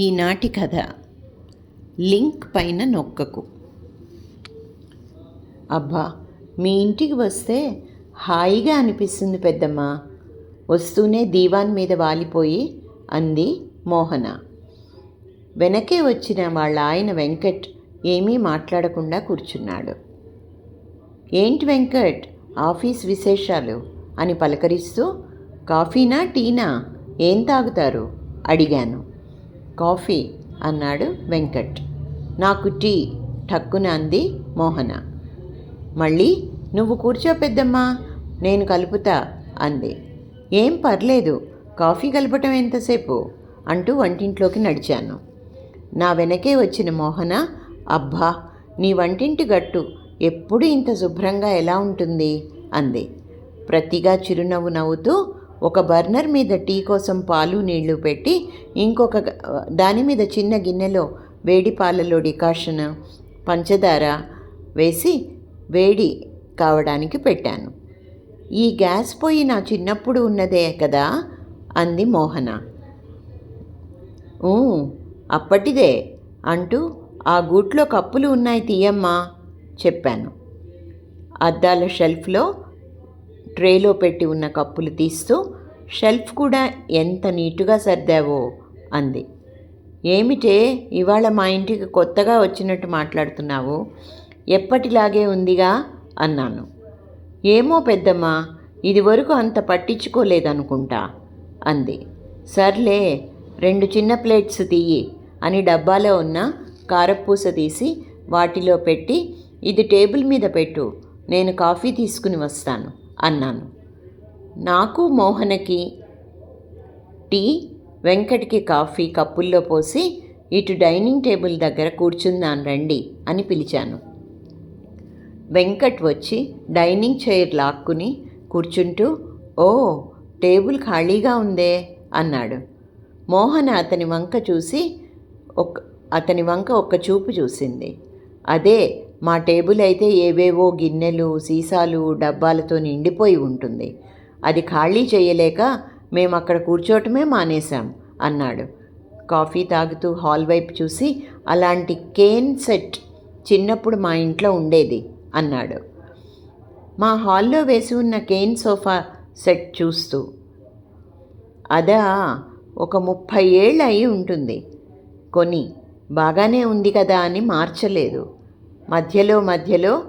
ఈనాటి కథ లింక్ పైన నొక్కకు. అబ్బా మీ ఇంటికి వస్తే హాయిగా అనిపిస్తుంది పెద్దమ్మ. వస్తూనే దీవాన్ మీద వాలిపోయి అంది మోహన. వెనకే వచ్చిన వాళ్ళ ఆయన వెంకట్ ఏమీ మాట్లాడకుండా కూర్చున్నాడు. ఏంటి వెంకట్ ఆఫీస్ విశేషాలు? అని పలకరిస్తూ కాఫీనా టీనా? ఏం తాగుతారు? అడిగాను. కాఫీ అన్నాడు వెంకట్. నాకు టీ ఠక్కున అంది మోహన. మళ్ళీ నువ్వు కూర్చో పెద్దమ్మా నేను కలుపుతా అంది. ఏం పర్లేదు కాఫీ కలపటం ఎంతసేపు అంటూ వంటింట్లోకి నడిచాను. నా వెనకే వచ్చిన మోహన అబ్బా నీ వంటింటి గట్టు ఎప్పుడు ఇంత శుభ్రంగా ఎలా ఉంటుంది? అంది. ప్రతిగా చిరునవ్వు నవ్వుతూ ఒక బర్నర్ మీద టీ కోసం పాలు నీళ్ళు పెట్టి ఇంకొక దాని మీద చిన్న గిన్నెలో వేడి పాలలో డికాషన్ పంచదార వేసి వేడి కావడానికి పెట్టాను. ఈ గ్యాస్ పొయ్యి నా చిన్నప్పుడు ఉన్నదే కదా? అంది మోహన. అప్పటిదే అంటూ ఆ గూట్లో కప్పులు ఉన్నాయి తీయమ్మా చెప్పాను. అద్దాల షెల్ఫ్లో ట్రేలో పెట్టి ఉన్న కప్పులు తీస్తూ షెల్ఫ్ కూడా ఎంత నీటుగా సర్దావో అంది. ఏమిటే ఇవాళ మా ఇంటికి కొత్తగా వచ్చినట్టు మాట్లాడుతున్నావు? ఎప్పటిలాగే ఉందిగా? అన్నాను. ఏమో పెద్దమ్మా ఇదివరకు అంత పట్టించుకోలేదనుకుంటా అంది. సర్లే రెండు చిన్న ప్లేట్స్ తీయి అని డబ్బాలో ఉన్న కారపూస తీసి వాటిలో పెట్టి ఇది టేబుల్ మీద పెట్టు నేను కాఫీ తీసుకుని వస్తాను అన్నాను. నాకు మోహనకి టీ వెంకట్కి కాఫీ కప్పుల్లో పోసి ఇటు డైనింగ్ టేబుల్ దగ్గర కూర్చుందాను రండి అని పిలిచాను. వెంకట్ వచ్చి డైనింగ్ చైర్ లాక్కుని కూర్చుంటూ ఓ టేబుల్ ఖాళీగా ఉందే అన్నాడు. మోహన అతని వంక చూసి ఒక అతని వంక ఒక్క చూపు చూసింది. అదే మా టేబుల్ అయితే ఏవేవో గిన్నెలు సీసాలు డబ్బాలతో నిండిపోయి ఉంటుంది. అది ఖాళీ చేయలేక మేము అక్కడ కూర్చోవటమే మానేశాం అన్నాడు. కాఫీ తాగుతూ హాల్ వైపు చూసి అలాంటి కేన్ సెట్ చిన్నప్పుడు మా ఇంట్లో ఉండేది అన్నాడు. మా హాల్లో వేసి ఉన్న కేన్ సోఫా సెట్ చూస్తూ అదా ఒక ముప్పై ఏళ్ళు అయి ఉంటుంది. కొని బాగానే ఉంది కదా అని మార్చలేదు. మధ్యలో మధ్యలో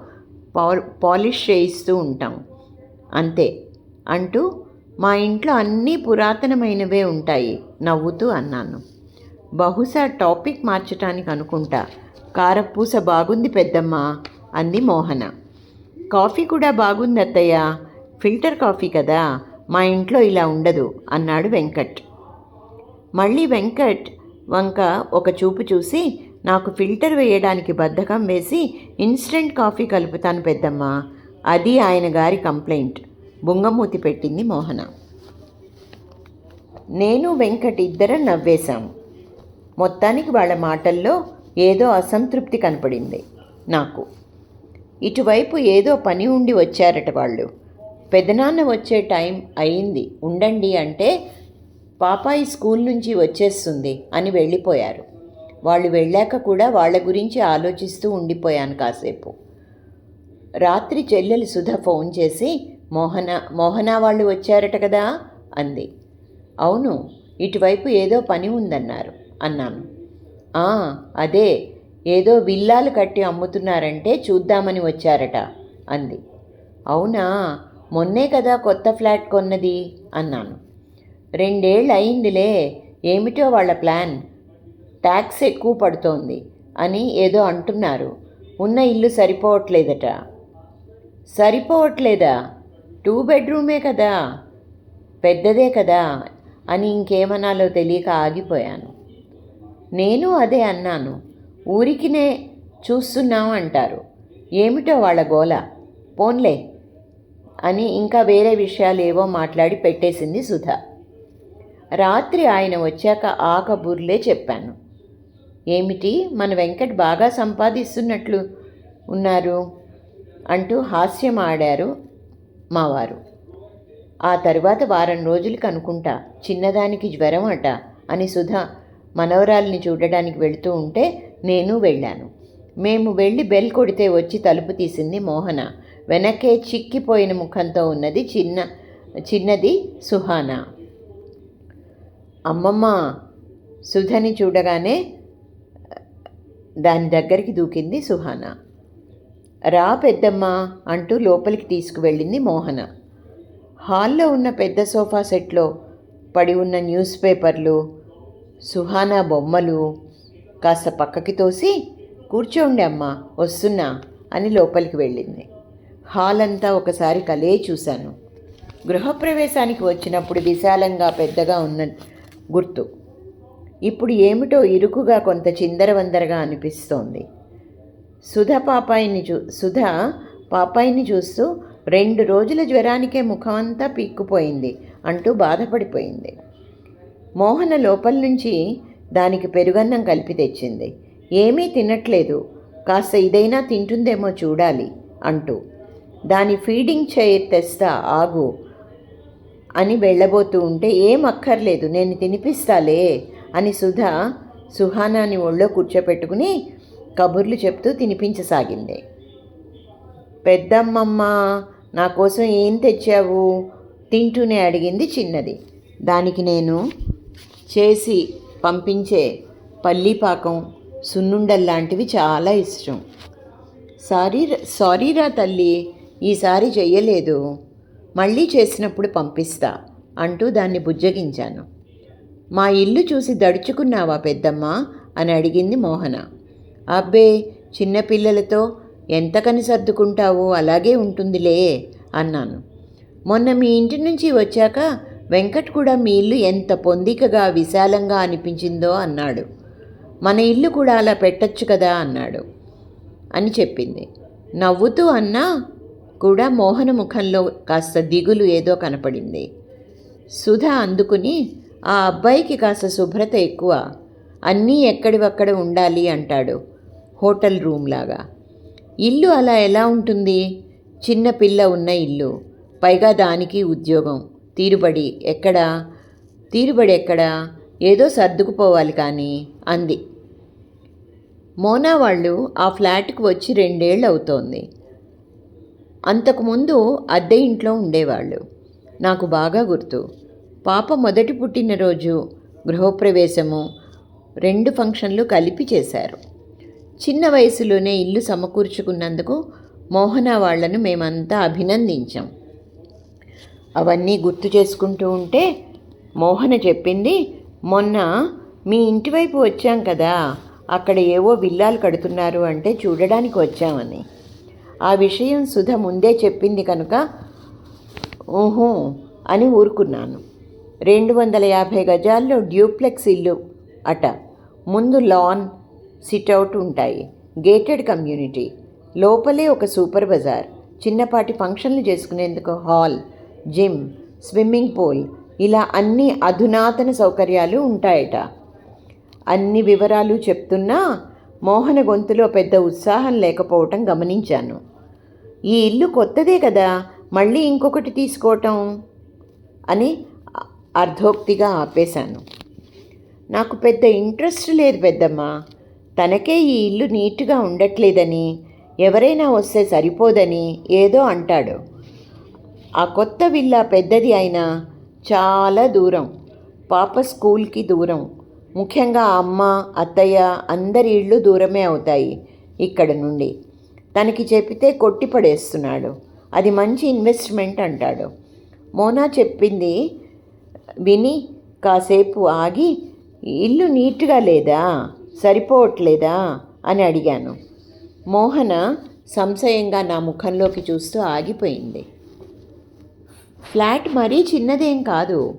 పాలిష్ చేయిస్తూ ఉంటాం. అంతే. అంటూ మా ఇంట్లో అన్నీ పురాతనమైనవే ఉంటాయి నవ్వుతూ అన్నాను. బహుశా టాపిక్ మార్చటానికి అనుకుంటా. కారపూస బాగుంది పెద్దమ్మ అంది మోహన. కాఫీ కూడా బాగుంది అత్తయ్య. ఫిల్టర్ కాఫీ కదా. మా ఇంట్లో ఇలా ఉండదు అన్నాడు వెంకట్. మళ్ళీ వెంకట్ వంక ఒక చూపు చూసి నాకు ఫిల్టర్ వేయడానికి బద్ధకం వేసి ఇన్స్టెంట్ కాఫీ కలుపుతాను పెద్దమ్మ. అది ఆయన గారి కంప్లైంట్. బుంగమూతి పెట్టింది మోహన. నేను వెంకట్ ఇద్దరం నవ్వేశాం. మొత్తానికి వాళ్ళ మాటల్లో ఏదో అసంతృప్తి కనపడింది నాకు. ఇటువైపు ఏదో పని ఉండి వచ్చారట వాళ్ళు. పెదనాన్న వచ్చే టైం అయింది. ఉండండి అంటే పాపాయి స్కూల్ నుంచి వచ్చేస్తుంది అని వెళ్ళిపోయారు. వాళ్ళు వెళ్ళాక కూడా వాళ్ళ గురించి ఆలోచిస్తూ ఉండిపోయాను కాసేపు. రాత్రి చెల్లెలు సుధ ఫోన్ చేసి మోహన మోహన వాళ్ళు వచ్చారట కదా అంది. అవును ఇటువైపు ఏదో పని ఉందన్నారు అన్నాను. "ఆ, అదే ఏదో విల్లాలు కట్టి అమ్ముతున్నారంటే చూద్దామని వచ్చారట అంది. అవునా మొన్నే కదా కొత్త ఫ్లాట్ కొన్నది అన్నాను. రెండేళ్ళు అయిందిలే ఏమిటో వాళ్ళ ప్లాన్? ట్యాక్స్ ఎక్కువ పడుతోంది అని ఏదో అంటున్నారు ఉన్న ఇల్లు సరిపోవట్లేదట. సరిపోవట్లేదా? టూ బెడ్రూమే కదా. పెద్దదే కదా అని ఇంకేమనాలో తెలియక ఆగిపోయాను. నేను అదే అన్నాను. ఊరికినే చూస్తున్నాం అంటారు ఏమిటో వాళ్ళ గోల. పోన్లే అని ఇంకా వేరే విషయాలు ఏవో మాట్లాడి పెట్టేసింది సుధా. రాత్రి ఆయన వచ్చాక ఆ కబుర్లే చెప్పాను. ఏమిటి? మన వెంకట్ బాగా సంపాదిస్తున్నట్లు ఉన్నారు అంటూ హాస్యం ఆడారు. మావారు ఆ తర్వాత వారం రోజులకి అనుకుంటా చిన్నదానికి జ్వరం అట అని సుధ మనవరాల్ని చూడడానికి వెళుతూ ఉంటే నేను వెళ్ళాను. మేము వెళ్ళి బెల్ కొడితే వచ్చి తలుపు తీసింది మోహన. వెనకే చిక్కిపోయిన ముఖంతో ఉన్నది చిన్న చిన్నది సుహానా. అమ్మమ్మ సుధని చూడగానే దాని దగ్గరికి దూకింది సుహానా. రా పెద్దమ్మ అంటూ లోపలికి తీసుకువెళ్ళింది మోహన. హాల్లో ఉన్న పెద్ద సోఫా సెట్లో పడి ఉన్న న్యూస్ పేపర్లు సుహానా బొమ్మలు కాస్త పక్కకి తోసి కూర్చోండి అమ్మా వస్తున్నా అని లోపలికి వెళ్ళింది. హాల్ అంతా ఒకసారి కలే చూశాను. గృహప్రవేశానికి వచ్చినప్పుడు విశాలంగా పెద్దగా ఉన్న గుర్తు. ఇప్పుడు ఏమిటో ఇరుకుగా కొంత చిందరవందరగా అనిపిస్తోంది. సుధ పాపాయిని చూ సుధ పాపాయిని చూస్తూ రెండు రోజుల జ్వరానికే ముఖమంతా పీక్కుపోయింది అంటూ బాధపడిపోయింది. మోహన లోపల నుంచి దానికి పెరుగన్నం కలిపి తెచ్చింది. ఏమీ తినట్లేదు. కాస్త ఇదైనా తింటుందేమో చూడాలి అంటూ. దాని ఫీడింగ్ చైర్ తెస్తా ఆగు అని వెళ్ళబోతూ ఉంటే ఏం అక్కర్లేదు నేను తినిపిస్తాలే అని సుధ సుహానాని ఒళ్ళో కూర్చోపెట్టుకుని కబుర్లు చెప్తూ తినిపించసాగింది. పెద్దమ్మమ్మ నా కోసం ఏం తెచ్చావు? తింటూనే అడిగింది చిన్నది. దానికి నేను చేసి పంపించే పల్లీపాకం సున్నుండల్లాంటివి చాలా ఇష్టం. సారీ సారీరా తల్లి ఈసారి చెయ్యలేదు. మళ్ళీ చేసినప్పుడు పంపిస్తా అంటూ దాన్ని బుజ్జగించాను. మా ఇల్లు చూసి దడుచుకున్నావా పెద్దమ్మ? అని అడిగింది మోహన. అబ్బే చిన్నపిల్లలతో ఎంతకని సర్దుకుంటావో అలాగే ఉంటుందిలే అన్నాను. మొన్న మీ ఇంటి నుంచి వచ్చాక వెంకట్ కూడా మీ ఇల్లు ఎంత పొందికగా విశాలంగా అనిపించిందో అన్నాడు. మన ఇల్లు కూడా అలా పెట్టచ్చు కదా అన్నాడు అని చెప్పింది. నవ్వుతూ అన్నా కూడా మోహన ముఖంలో కాస్త దిగులు ఏదో కనపడింది. సుధ అందుకుని ఆ అబ్బాయికి కాస్త శుభ్రత ఎక్కువ. అన్నీ ఎక్కడివక్కడ ఉండాలి అంటాడు. హోటల్ రూమ్ లాగా. ఇల్లు అలా ఎలా ఉంటుంది? చిన్న పిల్ల ఉన్న ఇల్లు. పైగా దానికి ఉద్యోగం. తీరుబడి ఎక్కడా? తీరుబడి ఎక్కడా? ఏదో సర్దుకుపోవాలి కానీ అంది. మోనా వాళ్ళు ఆ ఫ్లాట్కి వచ్చి రెండేళ్ళు అవుతోంది. అంతకుముందు అద్దె ఇంట్లో ఉండేవాళ్ళు. నాకు బాగా గుర్తు. పాప మొదటి పుట్టినరోజు గృహప్రవేశము రెండు ఫంక్షన్లు కలిపి చేశారు. చిన్న వయసులోనే ఇల్లు సమకూర్చుకున్నందుకు మోహన వాళ్ళను మేమంతా అభినందించాం. అవన్నీ గుర్తు చేసుకుంటూ ఉంటే మోహన చెప్పింది మొన్న మీ ఇంటి వైపు వచ్చాం కదా అక్కడ ఏవో విల్లాలు కడుతున్నారు అంటే చూడడానికి వచ్చామని. ఆ విషయం సుధ ముందే చెప్పింది కనుక ఊహూ అని ఊరుకున్నాను. రెండు వందల యాభై గజాల్లో డ్యూప్లెక్స్ ఇల్లు అట ముందు లాన్ సిట్అవుట్ ఉంటాయి. గేటెడ్ కమ్యూనిటీ లోపలే ఒక సూపర్ బజార్. చిన్నపాటి ఫంక్షన్లు చేసుకునేందుకు హాల్ జిమ్ స్విమ్మింగ్ పూల్ ఇలా అన్ని అధునాతన సౌకర్యాలు ఉంటాయట. అన్ని వివరాలు చెప్తున్నా మోహన గొంతులో పెద్ద ఉత్సాహం లేకపోవటం గమనించాను. ఈ ఇల్లు కొత్తదే కదా మళ్ళీ ఇంకొకటి తీసుకోవటం? అని అర్ధోక్తిగా ఆపేశాను. నాకు పెద్ద ఇంట్రెస్ట్ లేదు పెద్దమ్మ. తనకే ఈ ఇల్లు నీట్గా ఉండట్లేదని ఎవరైనా వస్తే సరిపోదని ఏదో అంటాడు. ఆ కొత్త విల్లా పెద్దది అయినా చాలా దూరం పాప స్కూల్కి దూరం. ముఖ్యంగా అమ్మ అత్తయ్య అందరి ఇళ్ళు దూరమే అవుతాయి ఇక్కడ నుండి. తనకి చెప్పితే కొట్టిపడేస్తున్నాడు అది మంచి ఇన్వెస్ట్మెంట్ అంటాడు. మోనా చెప్పింది విని కాసేపు ఆగి ఇల్లు నీట్గా లేదా? సరిపోవట్లేదా? అని అడిగాను. మోహన సంశయంగా నా ముఖంలోకి చూస్తూ ఆగిపోయింది. ఫ్లాట్ మరీ చిన్నదేం కాదు.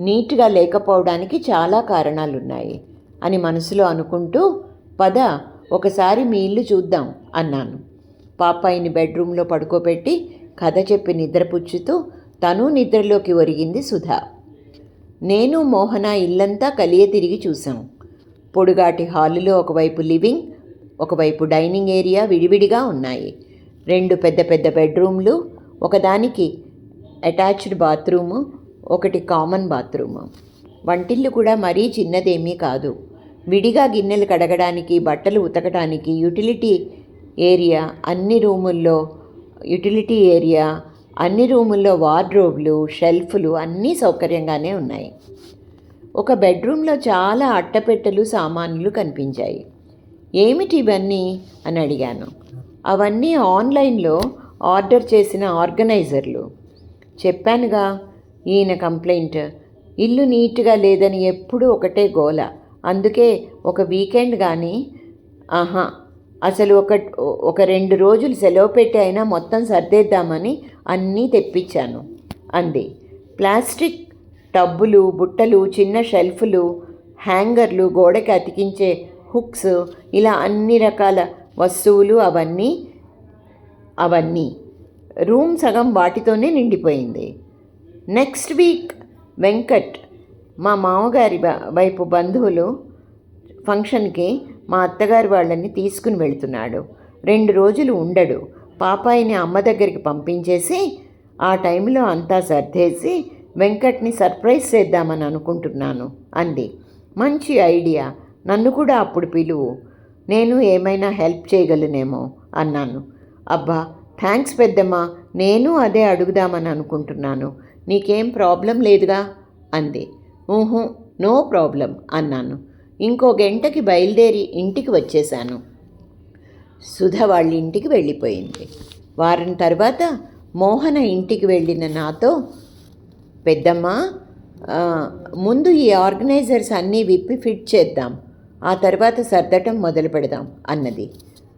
నీట్గా లేకపోవడానికి చాలా కారణాలున్నాయి అని మనసులో అనుకుంటూ పద ఒకసారి మీ ఇల్లు చూద్దాం అన్నాను. పాపాయిని బెడ్రూమ్లో పడుకోబెట్టి కథ చెప్పి నిద్రపుచ్చుతూ తను నిద్రలోకి ఒరిగింది సుధా. నేను మోహన ఇల్లంతా కలియ తిరిగి చూశాం. పొడుగాటి హాలులో ఒకవైపు లివింగ్ ఒకవైపు డైనింగ్ ఏరియా విడివిడిగా ఉన్నాయి. రెండు పెద్ద పెద్ద బెడ్రూమ్లు ఒకదానికి అటాచ్డ్ బాత్రూము ఒకటి కామన్ బాత్రూము. వంటిల్లు కూడా మరీ చిన్నదేమీ కాదు. విడిగా గిన్నెలు కడగడానికి బట్టలు ఉతకడానికి యూటిలిటీ ఏరియా అన్ని రూముల్లో యూటిలిటీ ఏరియా అన్ని రూముల్లో వార్డ్రోబ్లు షెల్ఫ్లు అన్నీ సౌకర్యంగానే ఉన్నాయి. ఒక బెడ్రూమ్లో చాలా అట్టపెట్టెలు సామాన్లు కనిపించాయి. ఏమిటి ఇవన్నీ అని అడిగాను. అవన్నీ ఆన్లైన్లో ఆర్డర్ చేసిన ఆర్గనైజర్లు. చెప్పానుగా ఈయన కంప్లైంట్ ఇల్లు నీట్గా లేదని ఎప్పుడూ ఒకటే గోల. అందుకే ఒక వీకెండ్ కానీ ఆహా అసలు ఒక ఒక రెండు రోజులు సెలవు పెట్టి అయినా మొత్తం సర్దేద్దామని అన్నీ తెప్పించాను అంది. ప్లాస్టిక్ టబ్బులు బుట్టలు చిన్న షెల్ఫ్లు హ్యాంగర్లు గోడకి అతికించే హుక్స్ ఇలా అన్ని రకాల వస్తువులు అవన్నీ అవన్నీ. రూమ్ సగం వాటితోనే నిండిపోయింది. నెక్స్ట్ వీక్ వెంకట్ మా మామగారి వైపు బంధువులు ఫంక్షన్కి మా అత్తగారి వాళ్ళని తీసుకుని వెళ్తున్నాడు. రెండు రోజులు ఉండడు. పాపాయిని అమ్మ దగ్గరికి పంపించేసి ఆ టైంలో అంతా సర్దేసి వెంకట్ని సర్ప్రైజ్ చేద్దామని అనుకుంటున్నాను అంది. మంచి ఐడియా. నన్ను కూడా అప్పుడు పిలువు. నేను ఏమైనా హెల్ప్ చేయగలనేమో అన్నాను. అబ్బా థ్యాంక్స్ పెద్దమ్మా. నేను అదే అడుగుదామని అనుకుంటున్నాను. నీకేం ప్రాబ్లం లేదుగా అంది. ఊహు నో ప్రాబ్లం అన్నాను. ఇంకో గంటకి బయలుదేరి ఇంటికి వచ్చేశాను. సుధ వాళ్ళ ఇంటికి వెళ్ళిపోయింది. వారం తర్వాత మోహన ఇంటికి వెళ్ళిన నాతో పెద్దమ్మ ముందు ఈ ఆర్గనైజర్స్ అన్నీ విప్పి ఫిట్ చేద్దాం. ఆ తర్వాత సర్దటం మొదలు పెడదాం అన్నది.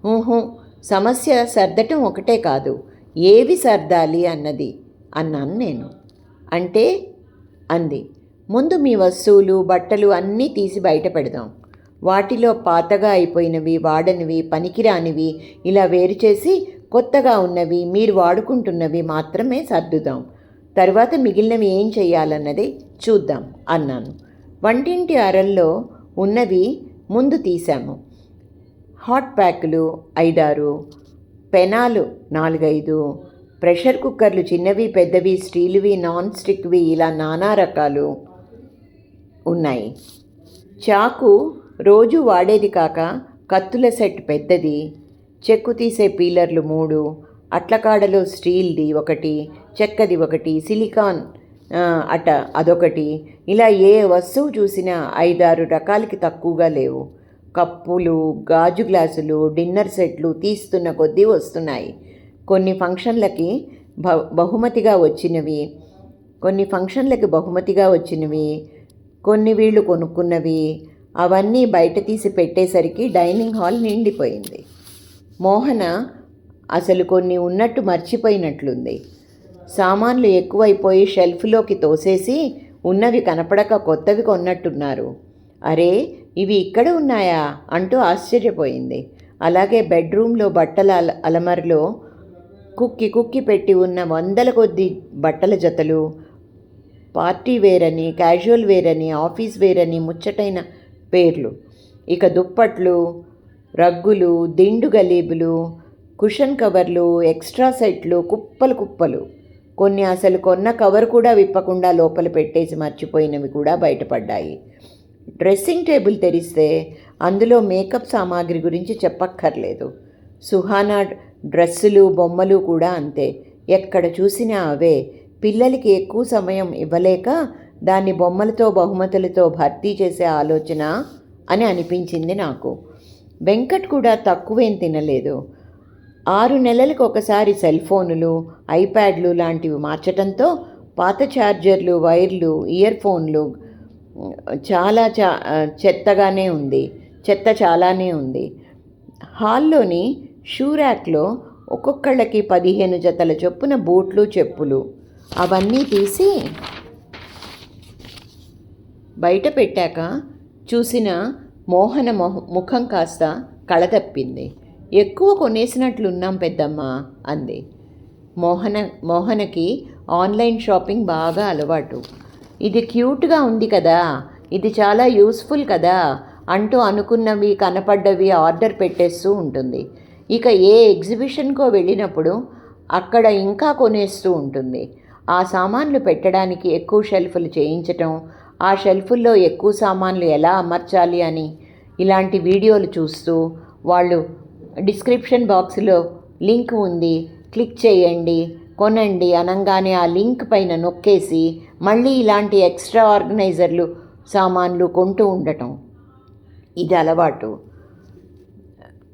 ఊహు సమస్య సర్దటం ఒకటే కాదు ఏవి సర్దాలి అన్నది అన్నాను నేను. అంటే? అంది. ముందు మీ వస్తువులు బట్టలు అన్నీ తీసి బయట పెడదాం. వాటిలో పాతగా అయిపోయినవి వాడనివి పనికిరానివి ఇలా వేరు చేసి కొత్తగా ఉన్నవి మీరు వాడుకుంటున్నవి మాత్రమే సర్దుదాం. తర్వాత మిగిలినవి ఏం చేయాలన్నది చూద్దాం అన్నాను. వంటింటి అరల్లో ఉన్నవి ముందు తీశాము. హాట్ ప్యాకులు ఐదారు పెనాలు నాలుగైదు ప్రెషర్ కుక్కర్లు చిన్నవి పెద్దవి స్టీల్వి నాన్ స్టిక్వి ఇలా నానా రకాలు ఉన్నాయి. చాకు రోజు వాడేది కాక కత్తుల సెట్ పెద్దది చెక్కు తీసే పీలర్లు మూడు అట్లకాడలో స్టీల్ది ఒకటి చెక్కది ఒకటి సిలికాన్ అట అదొకటి. ఇలా ఏ వస్తువు చూసినా ఐదారు రకాలకి తక్కువగా లేవు. కప్పులు గాజు గ్లాసులు డిన్నర్ సెట్లు తీస్తున్న కొద్దీ వస్తున్నాయి. కొన్ని ఫంక్షన్లకి బ బహుమతిగా వచ్చినవి. కొన్ని ఫంక్షన్లకి బహుమతిగా వచ్చినవి. కొన్ని వీళ్ళు కొనుక్కున్నవి. అవన్నీ బయట తీసి పెట్టేసరికి డైనింగ్ హాల్ నిండిపోయింది. మోహన అసలు కొన్ని ఉన్నట్టు మర్చిపోయినట్లుంది. సామాన్లు ఎక్కువైపోయి షెల్ఫ్లోకి తోసేసి ఉన్నవి కనపడక కొత్తవి కొన్నట్టున్నారు. అరే ఇవి ఇక్కడ ఉన్నాయా? అంటూ ఆశ్చర్యపోయింది. అలాగే బెడ్రూమ్లో బట్టల అల అలమరలో కుక్కి కుక్కి పెట్టి ఉన్న వందల కొద్ది బట్టల జతలు పార్టీ వేర్ అని క్యాజువల్ వేర్ అని ఆఫీస్ వేర్ అని ముచ్చటైన పేర్లు. ఇక దుప్పట్లు రగ్గులు దిండు గలీబులు కుషన్ కవర్లు ఎక్స్ట్రా సెట్లు కుప్పలు కుప్పలు. కొన్ని అసలు కొన్న కవర్ కూడా విప్పకుండా లోపల పెట్టేసి మర్చిపోయినవి కూడా బయటపడ్డాయి. డ్రెస్సింగ్ టేబుల్ తెరిస్తే అందులో మేకప్ సామాగ్రి గురించి చెప్పక్కర్లేదు. సుహానా డ్రెస్సులు బొమ్మలు కూడా అంతే. ఎక్కడ చూసినా అవే. పిల్లలకి ఎక్కువ సమయం ఇవ్వలేక దాన్ని బొమ్మలతో బహుమతులతో భర్తీ చేసే ఆలోచన అని అనిపించింది నాకు. వెంకట్ కూడా తక్కువేం తినలేదు. ఆరు నెలలకు ఒకసారి సెల్ ఫోనులు ఐప్యాడ్లు లాంటివి మార్చడంతో పాత ఛార్జర్లు వైర్లు ఇయర్ ఫోన్లు చాలా చా చెత్తగానే ఉంది. చెత్త చాలానే ఉంది. హాల్లోని షూ ర్యాక్లో ఒక్కొక్కళ్ళకి పదిహేను జతల చొప్పున బూట్లు చెప్పులు అవన్నీ తీసి బయట పెట్టాక చూసిన మోహన మొహ ముఖం కాస్త కళతప్పింది. ఎక్కువ కొనేసినట్లున్నాం పెద్దమ్మ అంది. మోహన మోహనకి ఆన్లైన్ షాపింగ్ బాగా అలవాటు. ఇది క్యూట్గా ఉంది కదా ఇది చాలా యూస్ఫుల్ కదా అంటూ అనుకున్నవి కనపడ్డవి ఆర్డర్ పెట్టేస్తూ ఉంటుంది. ఇక ఏ ఎగ్జిబిషన్కో వెళ్ళినప్పుడు అక్కడ ఇంకా కొనేస్తూ ఉంటుంది. ఆ సామాన్లు పెట్టడానికి ఎక్కువ షెల్ఫ్లు చేయించటం ఆ షెల్ఫుల్లో ఎక్కువ సామాన్లు ఎలా అమర్చాలి అని ఇలాంటి వీడియోలు చూస్తూ వాళ్ళు డిస్క్రిప్షన్ బాక్స్లో లింక్ ఉంది. క్లిక్ చేయండి. కొనండి. అనగానే ఆ లింక్ పైన నొక్కేసి మళ్ళీ ఇలాంటి ఎక్స్ట్రా ఆర్గనైజర్లు సామాన్లు కొంటూ ఉండటం. ఇది అలవాటు.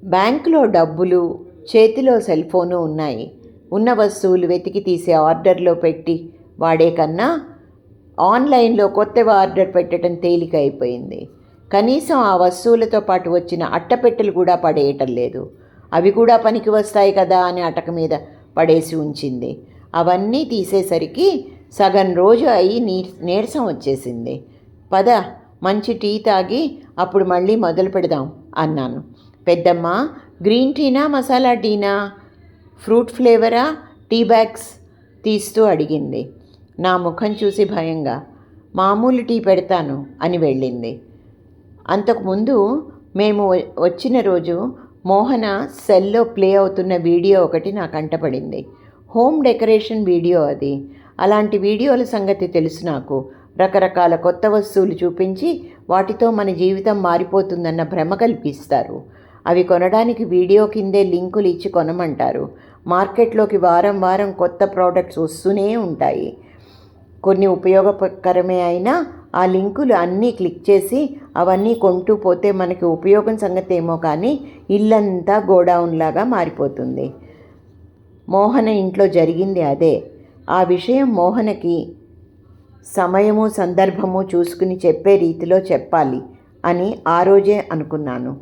బ్యాంకులో డబ్బులు చేతిలో సెల్ ఫోను ఉన్నాయి. ఉన్న వస్తువులు వెతికి తీసే ఆర్డర్లో పెట్టి వాడే కన్నా ఆన్లైన్లో కొత్తవి ఆర్డర్ పెట్టడం తేలిక అయిపోయింది. కనీసం ఆ వస్తువులతో పాటు వచ్చిన అట్టపెట్టెలు కూడా పడేయటం లేదు. అవి కూడా పనికి వస్తాయి కదా అని అటక మీద పడేసి ఉంచింది. అవన్నీ తీసేసరికి సగం రోజు అయి నీ నీరసం వచ్చేసింది. పద మంచి టీ తాగి అప్పుడు మళ్ళీ మొదలు పెడదాం అన్నాను. పెద్దమ్మ గ్రీన్ టీనా మసాలా టీనా? ఫ్రూట్ ఫ్లేవరా? Tea bags? తీస్తూ అడిగింది. నా ముఖం చూసి భయంగా మామూలు టీ పెడతాను అని వెళ్ళింది. అంతకుముందు మేము వచ్చిన రోజు మోహన సెల్లో ప్లే అవుతున్న వీడియో ఒకటి నా కంటపడింది హోమ్ డెకరేషన్ వీడియో అది. అలాంటి వీడియోల సంగతి తెలుసు నాకు. రకరకాల కొత్త వస్తువులు చూపించి వాటితో మన జీవితం మారిపోతుందన్న భ్రమ కల్పిస్తారు. అవి కొనడానికి వీడియో కిందే లింకులు ఇచ్చి కొనమంటారు. మార్కెట్లోకి వారం వారం కొత్త ప్రోడక్ట్స్ వస్తూనే ఉంటాయి. కొన్ని ఉపయోగకరమే అయినా ఆ లింకులు అన్నీ క్లిక్ చేసి అవన్నీ కొంటూ పోతే మనకి ఉపయోగం సంగతి ఏమో కానీ ఇల్లంతా గోడౌన్లాగా మారిపోతుంది. మోహన ఇంట్లో జరిగింది అదే. ఆ విషయం మోహనకి సమయము సందర్భము చూసుకుని చెప్పే రీతిలో చెప్పాలి అని ఆ రోజే అనుకున్నాను.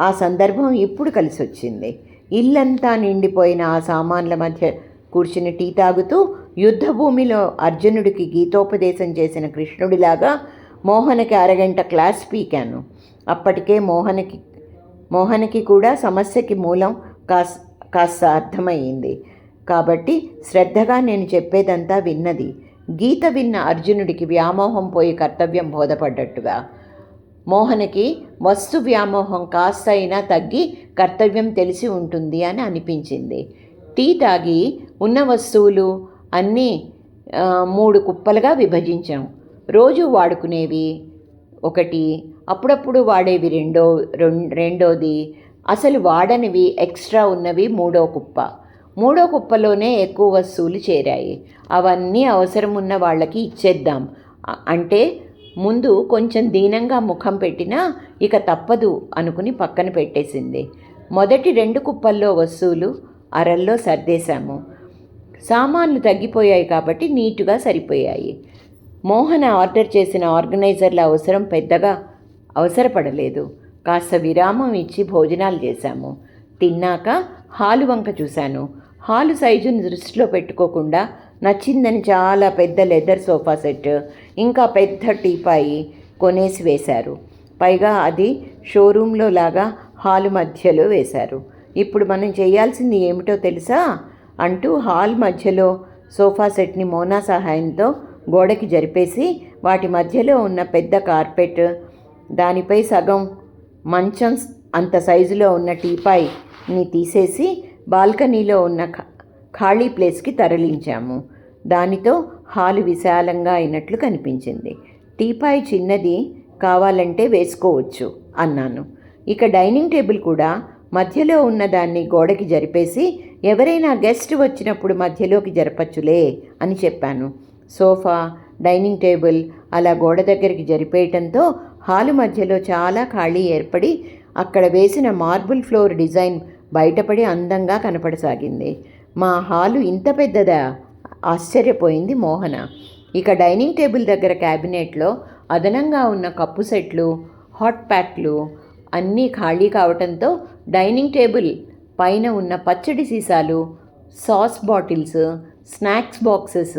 ఆ సందర్భం ఇప్పుడు కలిసి వచ్చింది ఇల్లంతా నిండిపోయిన ఆ సామాన్ల మధ్య కూర్చుని టీ తాగుతూ యుద్ధభూమిలో అర్జునుడికి గీతోపదేశం చేసిన కృష్ణుడిలాగా మోహనకి అరగంట క్లాస్ పీకాను. అప్పటికే మోహనకి మోహనకి కూడా సమస్యకి మూలం కాస్ కాస్త అర్థమయ్యింది. కాబట్టి శ్రద్ధగా నేను చెప్పేదంతా విన్నది. గీత విన్న అర్జునుడికి వ్యామోహం పోయి కర్తవ్యం బోధపడ్డట్టుగా. మోహనకి వస్తు వ్యామోహం కాస్త అయినా తగ్గి కర్తవ్యం తెలిసి ఉంటుంది అని అనిపించింది. టీ తాగి ఉన్న వస్తువులు అన్నీ మూడు కుప్పలుగా విభజించాం రోజు వాడుకునేవి ఒకటి అప్పుడప్పుడు వాడేవి రెండో రెండోది. అసలు వాడనివి ఎక్స్ట్రా ఉన్నవి మూడో కుప్ప. మూడో కుప్పలోనే ఎక్కువ వస్తువులు చేరాయి. అవన్నీ అవసరం ఉన్న వాళ్ళకి ఇచ్చేద్దాం. అంటే ముందు కొంచెం దీనంగా ముఖం పెట్టినా ఇక తప్పదు అనుకుని పక్కన పెట్టేసింది. మొదటి రెండు కుప్పల్లో వస్తువులు అరల్లో సర్దేశాము. సామాన్లు తగ్గిపోయాయి కాబట్టి నీటుగా సరిపోయాయి. మోహన ఆర్డర్ చేసిన ఆర్గనైజర్ల అవసరం పెద్దగా అవసరపడలేదు. కాస్త విరామం ఇచ్చి భోజనాలు చేశాము. తిన్నాక హాలు వంక చూశాను. హాలు సైజుని దృష్టిలో పెట్టుకోకుండా నచ్చిందని చాలా పెద్ద లెదర్ సోఫా సెట్ ఇంకా పెద్ద టీపాయి కొనేసి వేశారు. పైగా అది షోరూంలో లాగా హాలు మధ్యలో వేశారు. ఇప్పుడు మనం చేయాల్సింది ఏమిటో తెలుసా? అంటూ హాల్ మధ్యలో సోఫా సెట్ని మోనా సహాయంతో గోడకి జరిపేసి వాటి మధ్యలో ఉన్న పెద్ద కార్పెట్ దానిపై సగం మంచం అంత సైజులో ఉన్న టీపాయ్ని తీసేసి బాల్కనీలో ఉన్న ఖా- ఖాళీ ప్లేస్కి తరలించాము. దానితో హాలు విశాలంగా అయినట్లు కనిపించింది. టీపాయ్ చిన్నది కావాలంటే వేసుకోవచ్చు అన్నాను. ఇక డైనింగ్ టేబుల్ కూడా మధ్యలో ఉన్న దాన్ని గోడకి జరిపేసి ఎవరైనా గెస్ట్ వచ్చినప్పుడు మధ్యలోకి జరపచ్చులే అని చెప్పాను. సోఫా డైనింగ్ టేబుల్ అలా గోడ దగ్గరికి జరిపేయటంతో హాలు మధ్యలో చాలా ఖాళీ ఏర్పడి అక్కడ వేసిన మార్బుల్ ఫ్లోర్ డిజైన్ బయటపడి అందంగా కనపడసాగింది. మా హాలు ఇంత పెద్దదా? ఆశ్చర్యపోయింది మోహన. ఇక డైనింగ్ టేబుల్ దగ్గర క్యాబినెట్లో అదనంగా ఉన్న కప్పు సెట్లు హాట్ ప్యాక్లు అన్నీ ఖాళీ కావటంతో డైనింగ్ టేబుల్ పైన ఉన్న పచ్చడి సీసాలు సాస్ బాటిల్స్ స్నాక్స్ బాక్సెస్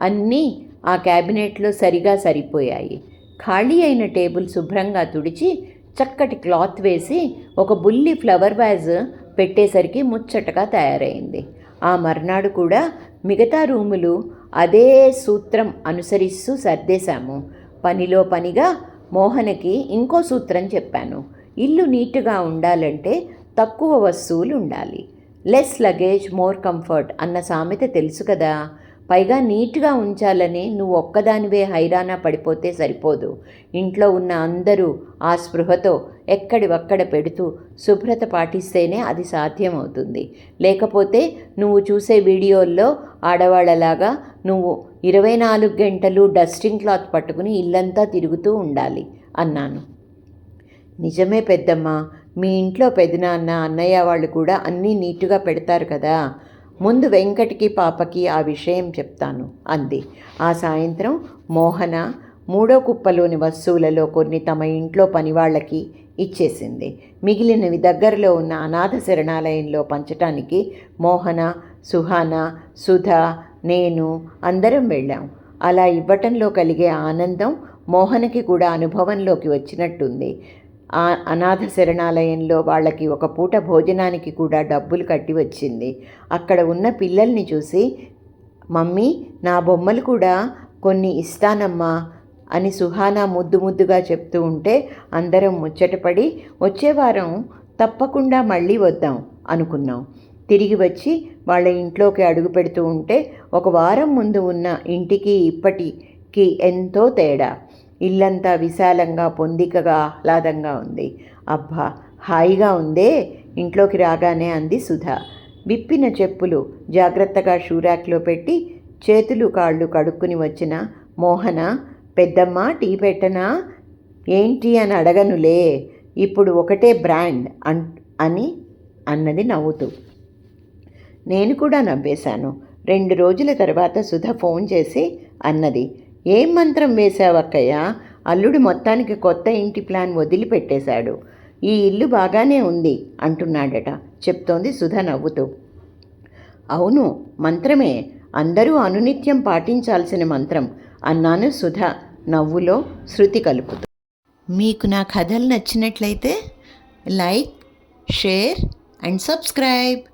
అన్నీ ఆ క్యాబినెట్లో సరిగా సరిపోయాయి. ఖాళీ అయిన టేబుల్ శుభ్రంగా తుడిచి చక్కటి క్లాత్ వేసి ఒక బుల్లి ఫ్లవర్ వ్యాజ్ పెట్టేసరికి ముచ్చటగా తయారైంది. ఆ మర్నాడు కూడా మిగతా రూములు అదే సూత్రం అనుసరిస్తూ సర్దేశాము. పనిలో పనిగా మోహనకి ఇంకో సూత్రం చెప్పాను. ఇల్లు నీట్గా ఉండాలంటే తక్కువ వస్తువులు ఉండాలి లెస్ లగేజ్ మోర్ కంఫర్ట్ అన్న సామెత తెలుసు కదా. పైగా నీట్గా ఉంచాలని నువ్వు ఒక్కదానివే హైరానా పడిపోతే సరిపోదు. ఇంట్లో ఉన్న అందరూ ఆ స్పృహతో ఎక్కడివక్కడ పెడుతూ శుభ్రత పాటిస్తేనే అది సాధ్యమవుతుంది. లేకపోతే నువ్వు చూసే వీడియోల్లో ఆడవాళ్ళలాగా నువ్వు ఇరవై నాలుగు గంటలు డస్టింగ్ క్లాత్ పట్టుకుని ఇల్లంతా తిరుగుతూ ఉండాలి అన్నాను. నిజమే పెద్దమ్మ మీ ఇంట్లో పెదనాన్న అన్నయ్య వాళ్ళు కూడా అన్నీ నీట్గా పెడతారు కదా. ముందు వెంకటికి పాపకి ఆ విషయం చెప్తాను అంది. ఆ సాయంత్రం మోహన మూడో కుప్పలోని వస్తువులలో కొన్ని తమ ఇంట్లో పనివాళ్ళకి ఇచ్చేసింది. మిగిలినవి దగ్గరలో ఉన్న అనాథ శరణాలయంలో పంచటానికి మోహన సుహాన సుధ నేను అందరం వెళ్ళాం. అలా ఇవ్వటంలో కలిగే ఆనందం మోహనకి కూడా అనుభవంలోకి వచ్చినట్టుంది. ఆ అనాథ శరణాలయంలో వాళ్ళకి ఒక పూట భోజనానికి కూడా డబ్బులు కట్టి వచ్చింది. అక్కడ ఉన్న పిల్లల్ని చూసి మమ్మీ నా బొమ్మలు కూడా కొన్ని ఇస్తానమ్మా అని సుహానా ముద్దు ముద్దుగా చెప్తూ ఉంటే అందరం ముచ్చటపడి వచ్చే వారం తప్పకుండా మళ్ళీ వద్దాం అనుకున్నాం. తిరిగి వచ్చి వాళ్ళ ఇంట్లోకి అడుగు పెడుతూ ఉంటే ఒక వారం ముందు ఉన్న ఇంటికి ఇప్పటికి ఎంతో తేడా. ఇల్లంతా విశాలంగా పొందికగా ఆహ్లాదంగా ఉంది. అబ్బా హాయిగా ఉందే? ఇంట్లోకి రాగానే అంది సుధ. విప్పిన చెప్పులు జాగ్రత్తగా షూరాక్లో పెట్టి చేతులు కాళ్ళు కడుక్కుని వచ్చిన మోహన పెద్దమ్మ టీ పెట్టనా? ఏంటి అని అడగనులే. ఇప్పుడు ఒకటే బ్రాండ్ అన్ అని అన్నది నవ్వుతూ. నేను కూడా నవ్వేశాను. రెండు రోజుల తర్వాత సుధ ఫోన్ చేసి అన్నది ఏం మంత్రం వేశావక్కయ్యా? అల్లుడు మొత్తానికి కొత్త ఇంటి ప్లాన్ వదిలిపెట్టేశాడు. ఈ ఇల్లు బాగానే ఉంది అంటున్నాడట చెప్తోంది సుధ నవ్వుతూ. అవును మంత్రమే. అందరూ అనునిత్యం పాటించాల్సిన మంత్రం అన్నాను సుధ నవ్వులో శృతి కలుపుతూ. మీకు నా కథలు నచ్చినట్లయితే లైక్ షేర్ అండ్ సబ్స్క్రైబ్.